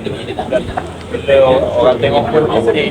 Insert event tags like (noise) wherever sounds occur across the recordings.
bila orang tengok pun eh,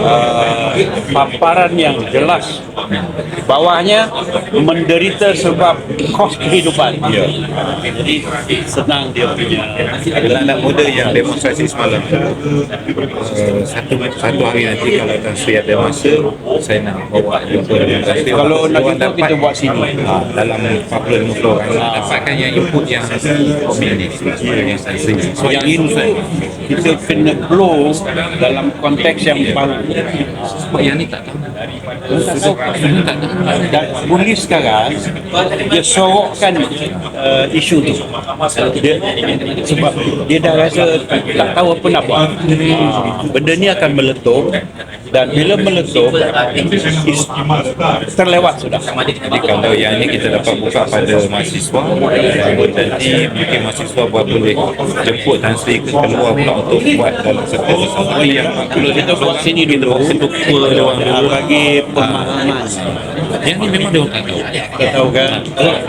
uh, paparan yang jelas. Bawahnya menderita sebab kos kehidupan. Ya. Jadi senang dia punya anak muda yang demonstrasi semalam uh, satu satu hari nanti kalau Tan Sri ada masa saya nak bawa jumpa demonstrasi Kalau nak Orang jumpa, kita buat sini. ha, dalam 40 orang dapatkan yang input yang komunis yang Tan Sri so yang yang itu kita kena blow dalam konteks yang baru sebab yang ni tak tahu. Ini tak tahu. dan polis sekarang dia sorokkan uh, isu tu. Dia, sebab dia dah rasa tak tahu apa nak buat. Ah, benda ni akan meletup dan bila meletup terlewat sudah. Jadi kalau yang ini kita dapat buka pada mahasiswa anggota ni mungkin mahasiswa buat boleh jemput Tan Sri ke keluar pula untuk buat dalam serta bersama yang kalau kita buat sini dulu. peluang dulu. Bagi pemahaman. Yang ni memang dia orang tak tahu. Kita tahu kan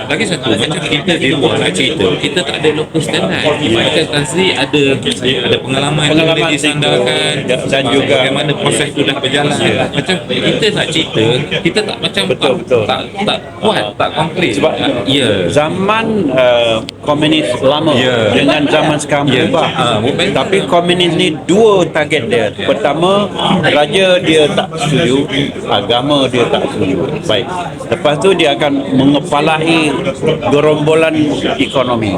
lagi satu macam kita di luar nak cerita kita tak ada local standard. Macam Tan Sri ada ada pengalaman, Pengalaman disandarkan dan juga- bagaimana proses tu dah berjalan macam kita nak cerita kita tak macam Betul, tak, betul. tak tak kuat tak komplit Sebab- ya zaman uh, komunis lama Ya. dengan zaman sekarang Ya. berubah. Ah, berubah. Tapi komunis ni dua target dia. Pertama, raja dia tak setuju, agama dia tak setuju. Baik. Lepas tu dia akan mengepalai gerombolan ekonomi.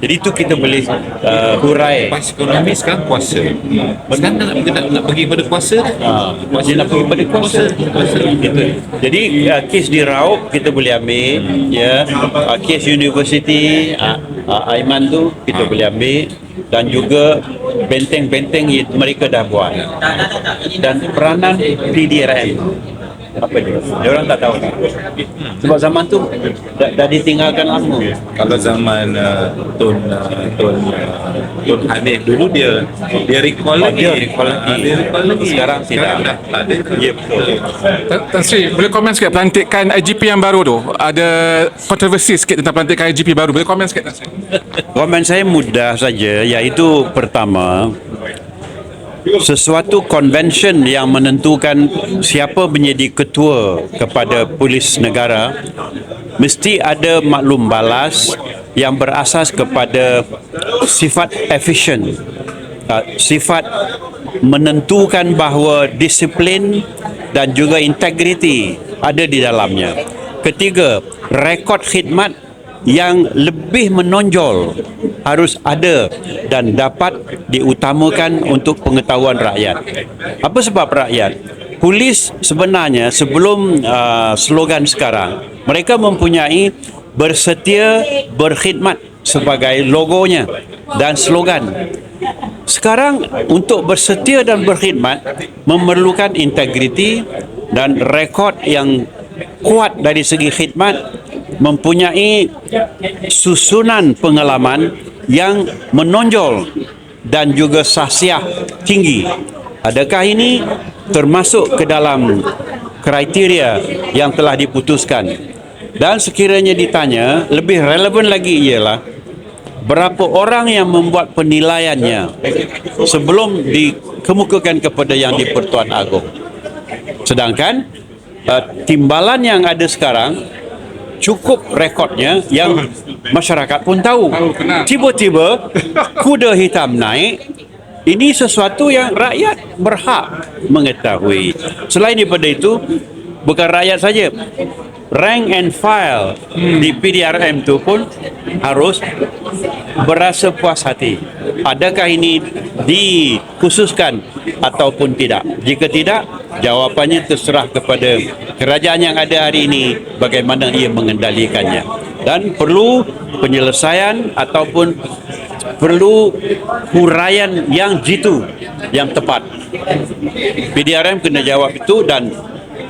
Jadi itu kita boleh uh, hurai. pas ekonomi sekarang puasa sekarang nak, nak, nak pergi pada puasa Ah, dia nak pergi pada kuasa. puasa Gitu. Jadi uh, kes di Raup kita boleh ambil ya. Uh, kes universiti uh, uh, Aiman tu kita boleh ambil dan juga benteng-benteng yang mereka dah buat. Dan peranan PDRM apa dia? Dia orang tak tahu. Sebab zaman tu dah, dah ditinggalkan lama. kalau zaman uh, Tun uh, Tun uh, Tun Hanif dulu dia dia recall lagi dia recall lagi. Dia recall lagi Sekarang tidak. dah tak ada Ya betul. Tan Sri, boleh komen sikit pelantikan IGP yang baru tu? Ada kontroversi sikit tentang pelantikan IGP baru. Boleh komen sikit Tan Sri? Komen saya mudah saja iaitu pertama sesuatu convention yang menentukan siapa menjadi ketua kepada polis negara mesti ada maklum balas yang berasas kepada sifat efisien uh, sifat menentukan bahawa disiplin dan juga integriti ada di dalamnya. Ketiga rekod khidmat yang lebih menonjol harus ada dan dapat diutamakan untuk pengetahuan rakyat. Apa sebab rakyat? Polis sebenarnya sebelum uh, slogan sekarang, mereka mempunyai bersetia berkhidmat sebagai logonya dan slogan. Sekarang untuk bersetia dan berkhidmat memerlukan integriti dan rekod yang kuat dari segi khidmat mempunyai susunan pengalaman yang menonjol dan juga sahsiah tinggi. Adakah ini termasuk ke dalam kriteria yang telah diputuskan? Dan sekiranya ditanya, lebih relevan lagi ialah berapa orang yang membuat penilaiannya sebelum dikemukakan kepada yang di-Pertuan Agong. Sedangkan uh, timbalan yang ada sekarang cukup rekodnya yang masyarakat pun tahu. Tiba-tiba (laughs) kuda hitam naik ini sesuatu yang rakyat berhak mengetahui. Selain daripada itu, bukan rakyat saja. Rank and file di PDRM itu pun harus berasa puas hati. Adakah ini dikhususkan ataupun tidak? Jika tidak, jawapannya terserah kepada kerajaan yang ada hari ini bagaimana ia mengendalikannya. Dan perlu penyelesaian ataupun perlu huraian yang jitu yang tepat. PDRM kena jawab itu dan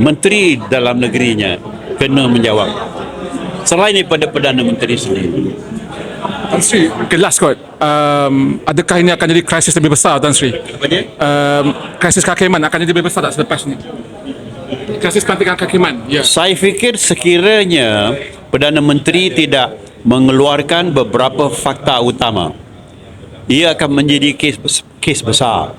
Menteri Dalam Negerinya kena menjawab. Selain daripada Perdana Menteri sendiri Tan Sri, okay, last kot. Um, adakah ini akan jadi krisis lebih besar Tan Sri? apa dia? Um, krisis kehakiman akan jadi lebih besar tak selepas ni? Krisis pelantikan kehakiman, ya. Saya fikir sekiranya Perdana Menteri tidak mengeluarkan beberapa fakta utama, ia akan menjadi kes, kes besar.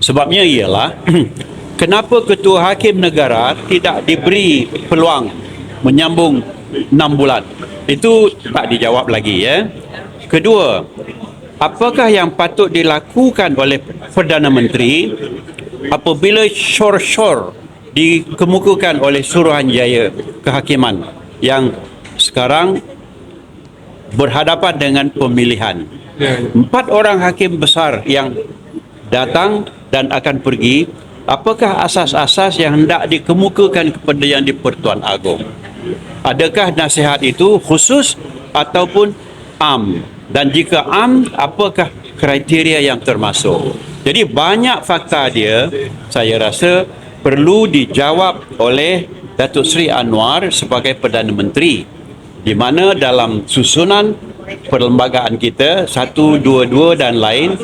Sebabnya ialah (clears throat) kenapa Ketua Hakim Negara tidak diberi peluang menyambung 6 bulan. Itu tak dijawab lagi ya. Kedua, apakah yang patut dilakukan oleh Perdana Menteri apabila syur-syur dikemukakan oleh Suruhanjaya Kehakiman yang sekarang berhadapan dengan pemilihan. Ya. Empat orang hakim besar yang datang dan akan pergi, apakah asas-asas yang hendak dikemukakan kepada yang di Pertuan Agong? Adakah nasihat itu khusus ataupun am? Dan jika am, apakah kriteria yang termasuk? Jadi banyak fakta dia, saya rasa perlu dijawab oleh Datuk Seri Anwar sebagai Perdana Menteri di mana dalam susunan perlembagaan kita satu, dua, dua dan lain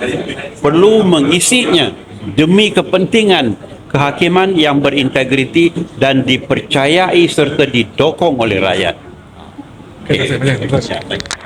perlu mengisinya demi kepentingan kehakiman yang berintegriti dan dipercayai serta didokong oleh rakyat. Okay, terima kasih. Terima kasih.